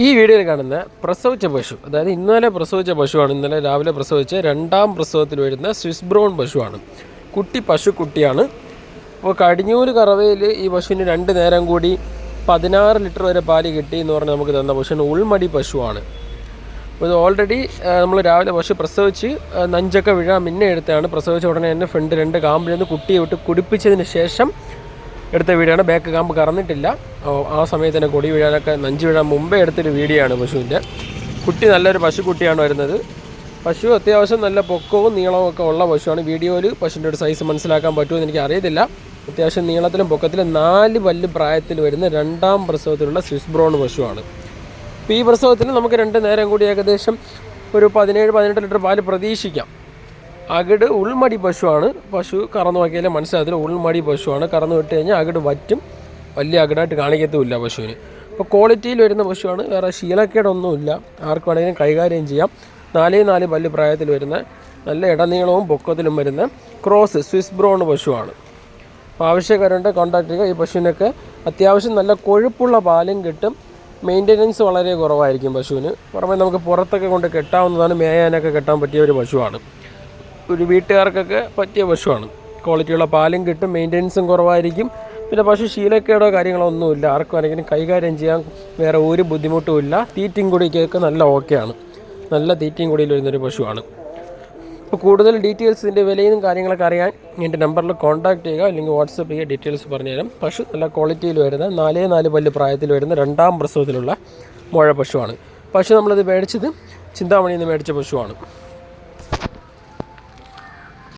ഈ വീഡിയോയിൽ കാണുന്ന പ്രസവിച്ച പശു അതായത് ഇന്നലെ പ്രസവിച്ച പശുവാണ് ഇന്നലെ രാവിലെ പ്രസവിച്ച രണ്ടാം പ്രസവത്തിൽ വരുന്ന സ്വിസ് ബ്രൗൺ പശുവാണ്. കുട്ടി പശുക്കുട്ടിയാണ് അപ്പോൾ കടിഞ്ഞൂൽ കറവയിൽ ഈ പശുവിന് രണ്ട് നേരം കൂടി പതിനാറ് ലിറ്റർ വരെ പാൽ കിട്ടി എന്ന് പറഞ്ഞ് നമുക്ക് തന്ന പശുവിന് ഉൾമടി പശുവാണ്. അപ്പോൾ ഇത് ഓൾറെഡി നമ്മൾ രാവിലെ പശു പ്രസവിച്ച് നഞ്ചൊക്കെ വീഴാൻ മിന്നെ എടുത്താണ്. പ്രസവിച്ച ഉടനെ തന്നെ ഫ്രണ്ട് രണ്ട് കാമ്പിൽ നിന്ന് കുട്ടിയെ വിട്ട് കുടിപ്പിച്ചതിന് ശേഷം എടുത്ത വീഡിയോ ബാക്ക് കാമ്പ് കറന്നിട്ടില്ല. ആ സമയത്ത് തന്നെ കൊടി വീഴാനൊക്കെ നഞ്ച് വീഴാൻ മുമ്പേ എടുത്തൊരു വീഡിയോ ആണ് പശുവിന്റെ. കുട്ടി നല്ലൊരു പശുക്കുട്ടിയാണ് വരുന്നത്. പശു അത്യാവശ്യം നല്ല പൊക്കവും നീളവും ഒക്കെ ഉള്ള പശുവാണ്. വീഡിയോയിൽ പശുവിന്റെ ഒരു സൈസ് മനസ്സിലാക്കാൻ പറ്റുമെന്ന് എനിക്ക് അറിയത്തില്ല. അത്യാവശ്യം നീളത്തിലും പൊക്കത്തിലും നാല് പല്ല് പ്രായത്തിൽ വരുന്ന രണ്ടാം പ്രസവത്തിലുള്ള സ്വിസ് ബ്രോൺ പശുവാണ്. ഇപ്പോൾ ഈ പ്രസവത്തിൽ നമുക്ക് രണ്ട് നേരം കൂടി ഏകദേശം ഒരു പതിനേഴ് പതിനെട്ട് ലിറ്റർ പാൽ പ്രതീക്ഷിക്കാം. അകിട് ഉൾമടി പശുവാണ്. പശു കറന്നു നോക്കിയാലേ മനസ്സിലാകത്തില്ല ഉൾമടി പശുവാണ്. കറന്നു വിട്ട് കഴിഞ്ഞാൽ അകിട് വറ്റും. വലിയ അകിടായിട്ട് കാണിക്കത്തുമില്ല പശുവിന്. അപ്പോൾ ക്വാളിറ്റിയിൽ വരുന്ന പശുവാണ്. വേറെ ശീലക്കേടൊന്നുമില്ല. ആർക്ക് വേണമെങ്കിലും കൈകാര്യം ചെയ്യാം. നാലേ നാല് പല്ല് പ്രായത്തിൽ വരുന്ന നല്ല ഇടനീളവും പൊക്കത്തിലും വരുന്ന ക്രോസ് സ്വിസ് ബ്രോൺ പശുവാണ്. അപ്പോൾ ആവശ്യക്കാരുണ്ട് കോൺടാക്ട് ചെയ്യുക. ഈ പശുവിനൊക്കെ അത്യാവശ്യം നല്ല കൊഴുപ്പുള്ള പാലും കിട്ടും. മെയിന്റെനൻസ് വളരെ കുറവായിരിക്കും പശുവിന്. പുറമെ നമുക്ക് പുറത്തൊക്കെ കൊണ്ട് കെട്ടാവുന്നതാണ്. മേയാനൊക്കെ കെട്ടാൻ പറ്റിയ ഒരു പശുവാണ്. ഒരു വീട്ടുകാർക്കൊക്കെ പറ്റിയ പശുവാണ് ക്വാളിറ്റിയുള്ള പാലും കിട്ടും മെയിന്റെനൻസും കുറവായിരിക്കും. പിന്നെ പശു ശീലക്കേടോ കാര്യങ്ങളോ ഒന്നുമില്ല. ആർക്കും ആരെങ്കിലും കൈകാര്യം ചെയ്യാൻ വേറെ ഒരു ബുദ്ധിമുട്ടും ഇല്ല. തീറ്റയും കൂടിയൊക്കെ നല്ല ഓക്കെയാണ്. നല്ല തീറ്റയും കൂടിയിൽ വരുന്നൊരു പശുവാണ്. അപ്പോൾ കൂടുതൽ ഡീറ്റെയിൽസ് ഇതിന്റെ വിലയും കാര്യങ്ങളൊക്കെ അറിയാൻ എന്റെ നമ്പറിൽ കോൺടാക്ട് ചെയ്യുക. അല്ലെങ്കിൽ വാട്സപ്പ് ചെയ്യുക ഡീറ്റെയിൽസ് പറഞ്ഞുതരാം. പശു നല്ല ക്വാളിറ്റിയിൽ വരുന്ന നാലേ നാല് പല്ല് പ്രായത്തിൽ വരുന്ന രണ്ടാം പ്രസവത്തിലുള്ള മുഴ പശുവാണ്. പശു നമ്മളിത് മേടിച്ചത് ചിന്താമണിയിൽ നിന്ന് മേടിച്ച പശുവാണ്.